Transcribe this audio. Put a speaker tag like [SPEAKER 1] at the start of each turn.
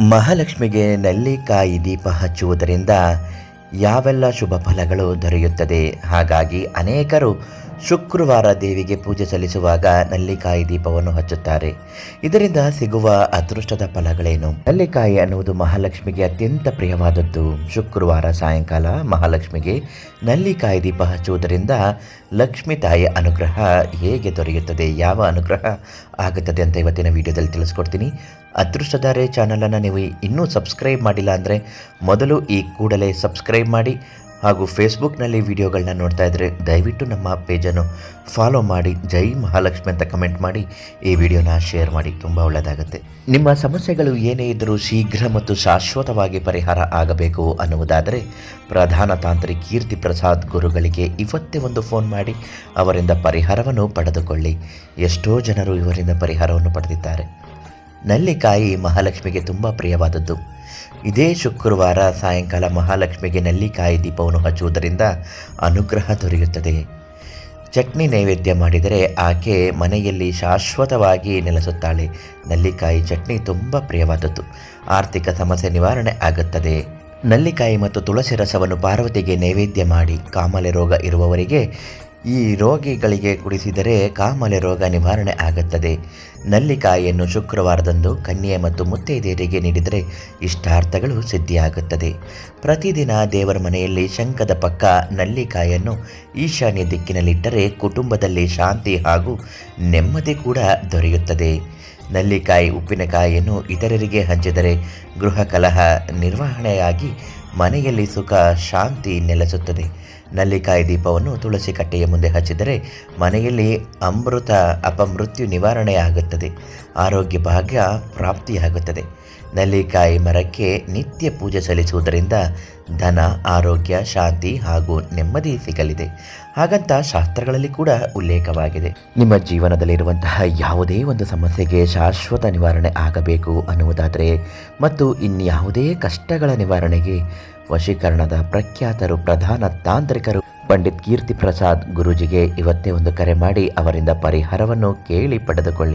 [SPEAKER 1] ಮಹಾಲಕ್ಷ್ಮಿಗೆ ನೆಲ್ಲಿಕಾಯಿ ದೀಪ ಹಚ್ಚುವುದರಿಂದ ಯಾವೆಲ್ಲ ಶುಭ ಫಲಗಳು ದೊರೆಯುತ್ತದೆ? ಹಾಗಾಗಿ ಅನೇಕರು ಶುಕ್ರವಾರ ದೇವಿಗೆ ಪೂಜೆ ಸಲ್ಲಿಸುವಾಗ ನಲ್ಲಿಕಾಯಿ ದೀಪವನ್ನು ಹಚ್ಚುತ್ತಾರೆ. ಇದರಿಂದ ಸಿಗುವ ಅದೃಷ್ಟದ ಫಲಗಳೇನು? ನಲ್ಲಿಕಾಯಿ ಅನ್ನುವುದು ಮಹಾಲಕ್ಷ್ಮಿಗೆ ಅತ್ಯಂತ ಪ್ರಿಯವಾದದ್ದು. ಶುಕ್ರವಾರ ಸಾಯಂಕಾಲ ಮಹಾಲಕ್ಷ್ಮಿಗೆ ನಲ್ಲಿಕಾಯಿ ದೀಪ ಹಚ್ಚುವುದರಿಂದ ಲಕ್ಷ್ಮಿ ತಾಯಿಯ ಅನುಗ್ರಹ ಹೇಗೆ ದೊರೆಯುತ್ತದೆ? ಯಾವ ಅನುಗ್ರಹ ಆಗುತ್ತದೆ ಅಂತ ಇವತ್ತಿನ ವಿಡಿಯೋದಲ್ಲಿ ತಿಳಿಸ್ಕೊಡ್ತೀನಿ. ಅದೃಷ್ಟಧಾರೆ ಚಾನಲನ್ನು ನೀವು ಇನ್ನೂ ಸಬ್ಸ್ಕ್ರೈಬ್ ಮಾಡಿಲ್ಲ ಅಂದರೆ ಮೊದಲು ಈ ಕೂಡಲೇ ಸಬ್ಸ್ಕ್ರೈಬ್ ಮಾಡಿ ಹಾಗೂ ಫೇಸ್ಬುಕ್ನಲ್ಲಿ ವಿಡಿಯೋಗಳನ್ನ ನೋಡ್ತಾ ಇದ್ದರೆ ದಯವಿಟ್ಟು ನಮ್ಮ ಪೇಜನ್ನು ಫಾಲೋ ಮಾಡಿ, ಜೈ ಮಹಾಲಕ್ಷ್ಮಿ ಅಂತ ಕಮೆಂಟ್ ಮಾಡಿ, ಈ ವಿಡಿಯೋನ ಶೇರ್ ಮಾಡಿ, ತುಂಬ ಒಳ್ಳೆಯದಾಗುತ್ತೆ ನಿಮ್ಮ ಸಮಸ್ಯೆಗಳು ಏನೇ ಇದ್ದರೂ ಶೀಘ್ರ ಮತ್ತು ಶಾಶ್ವತವಾಗಿ ಪರಿಹಾರ ಆಗಬೇಕು ಅನ್ನುವುದಾದರೆ ಪ್ರಧಾನ ತಾಂತ್ರಿ ಕೀರ್ತಿ ಪ್ರಸಾದ್ ಗುರುಗಳಿಗೆ ಇವತ್ತೇ ಒಂದು ಫೋನ್ ಮಾಡಿ, ಅವರಿಂದ ಪರಿಹಾರವನ್ನು ಪಡೆದುಕೊಳ್ಳಿ. ಎಷ್ಟೋ ಜನರು ಇವರಿಂದ ಪರಿಹಾರವನ್ನು ಪಡೆದಿದ್ದಾರೆ. ನಲ್ಲಿಕಾಯಿ ಮಹಾಲಕ್ಷ್ಮಿಗೆ ತುಂಬ ಪ್ರಿಯವಾದದ್ದು. ಇದೇ ಶುಕ್ರವಾರ ಸಾಯಂಕಾಲ ಮಹಾಲಕ್ಷ್ಮಿಗೆ ನಲ್ಲಿಕಾಯಿ ದೀಪವನ್ನು ಹಚ್ಚುವುದರಿಂದ ಅನುಗ್ರಹ ದೊರೆಯುತ್ತದೆ. ಚಟ್ನಿ ನೈವೇದ್ಯ ಮಾಡಿದರೆ ಆಕೆ ಮನೆಯಲ್ಲಿ ಶಾಶ್ವತವಾಗಿ ನೆಲೆಸುತ್ತಾಳೆ. ನಲ್ಲಿಕಾಯಿ ಚಟ್ನಿ ತುಂಬ ಪ್ರಿಯವಾದದ್ದು. ಆರ್ಥಿಕ ಸಮಸ್ಯೆ ನಿವಾರಣೆ ಆಗುತ್ತದೆ. ನಲ್ಲಿಕಾಯಿ ಮತ್ತು ತುಳಸಿ ರಸವನ್ನು ಪಾರ್ವತಿಗೆ ನೈವೇದ್ಯ ಮಾಡಿ ಕಾಮಲೆ ರೋಗ ಇರುವವರಿಗೆ ಈ ರೋಗಿಗಳಿಗೆ ಕುಡಿಸಿದರೆ ಕಾಮಲೆ ರೋಗ ನಿವಾರಣೆ ಆಗುತ್ತದೆ. ನಲ್ಲಿಕಾಯಿಯನ್ನು ಶುಕ್ರವಾರದಂದು ಕನ್ಯೆ ಮತ್ತು ಮುತ್ತೈದೆಯರಿಗೆ ನೀಡಿದರೆ ಇಷ್ಟಾರ್ಥಗಳು ಸಿದ್ಧಿಯಾಗುತ್ತದೆ. ಪ್ರತಿದಿನ ದೇವರ ಮನೆಯಲ್ಲಿ ಶಂಖದ ಪಕ್ಕ ನಲ್ಲಿಕಾಯನ್ನು ಈಶಾನ್ಯ ದಿಕ್ಕಿನಲ್ಲಿಟ್ಟರೆ ಕುಟುಂಬದಲ್ಲಿ ಶಾಂತಿ ಹಾಗೂ ನೆಮ್ಮದಿ ಕೂಡ ದೊರೆಯುತ್ತದೆ. ನಲ್ಲಿಕಾಯಿ ಉಪ್ಪಿನಕಾಯಿಯನ್ನು ಇತರರಿಗೆ ಹಂಚಿದರೆ ಗೃಹ ಕಲಹ ನಿರ್ವಹಣೆಯಾಗಿ ಮನೆಯಲ್ಲಿ ಸುಖ, ಶಾಂತಿ ನೆಲೆಸುತ್ತದೆ. ನಲ್ಲಿಕಾಯಿ ದೀಪವನ್ನು ತುಳಸಿ ಕಟ್ಟೆಯ ಮುಂದೆ ಹಚ್ಚಿದರೆ ಮನೆಯಲ್ಲಿ ಅಮೃತ, ಅಪಮೃತ್ಯು ನಿವಾರಣೆಯಾಗುತ್ತದೆ. ಆರೋಗ್ಯ ಭಾಗ್ಯ ಪ್ರಾಪ್ತಿಯಾಗುತ್ತದೆ. ನಲ್ಲಿಕಾಯಿ ಮರಕ್ಕೆ ನಿತ್ಯ ಪೂಜೆ ಸಲ್ಲಿಸುವುದರಿಂದ ಧನ, ಆರೋಗ್ಯ, ಶಾಂತಿ ಹಾಗೂ ನೆಮ್ಮದಿ ಸಿಗಲಿದೆ. ಹಾಗಂತ ಶಾಸ್ತ್ರಗಳಲ್ಲಿ ಕೂಡ ಉಲ್ಲೇಖವಾಗಿದೆ. ನಿಮ್ಮ ಜೀವನದಲ್ಲಿರುವಂತಹ ಯಾವುದೇ ಒಂದು ಸಮಸ್ಯೆಗೆ ಶಾಶ್ವತ ನಿವಾರಣೆ ಆಗಬೇಕು ಅನ್ನುವುದಾದರೆ, ಮತ್ತು ಇನ್ಯಾವುದೇ ಕಷ್ಟಗಳ ನಿವಾರಣೆಗೆ ವಶೀಕರಣದ ಪ್ರಖ್ಯಾತರು ಪ್ರಧಾನ ತಾಂತ್ರಿಕರು ಪಂಡಿತ್ ಕೀರ್ತಿ ಪ್ರಸಾದ್ ಗುರುಜಿಗೆ ಇವತ್ತೇ ಒಂದು ಕರೆ ಮಾಡಿ ಅವರಿಂದ ಪರಿಹಾರವನ್ನು ಕೇಳಿ ಪಡೆದುಕೊಳ್ಳಿ.